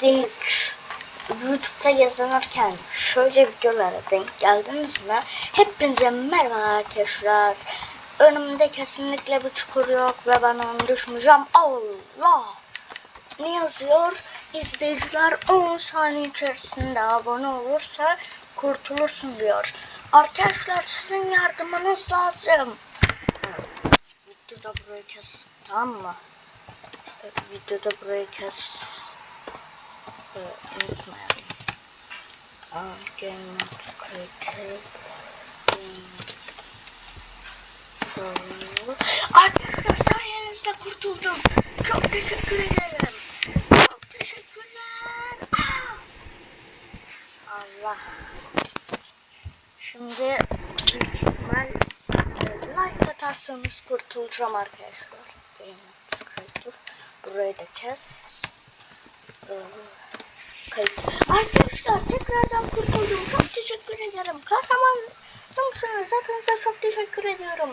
Siz de hiç YouTube'da yazılırken şöyle videolara denk geldiniz mi? Hepinize merhaba arkadaşlar. Önümde kesinlikle bir çukur yok ve ben onu düşmeyeceğim. Allah! Ne yazıyor? İzleyiciler 10 saniye içerisinde abone olursa kurtulursun diyor. Arkadaşlar sizin yardımınız lazım. Videoda burayı kes. Tamam mı? Videoda burayı kes. Evet, unutmayalım. Mode Creative. Arkadaşlar sayenizde kurtuldum. Çok teşekkür ederim. Çok teşekkürler. Aa! Allah. Şimdi büyük ihtimal e, like atarsanız kurtulacağım arkadaşlar. Creative. Burayı da kes. Ee, kayıt. Arkadaşlar tekrardan kurtuldum. Çok teşekkür ederim. Kahraman mısınız? Hepinize çok teşekkür ediyorum.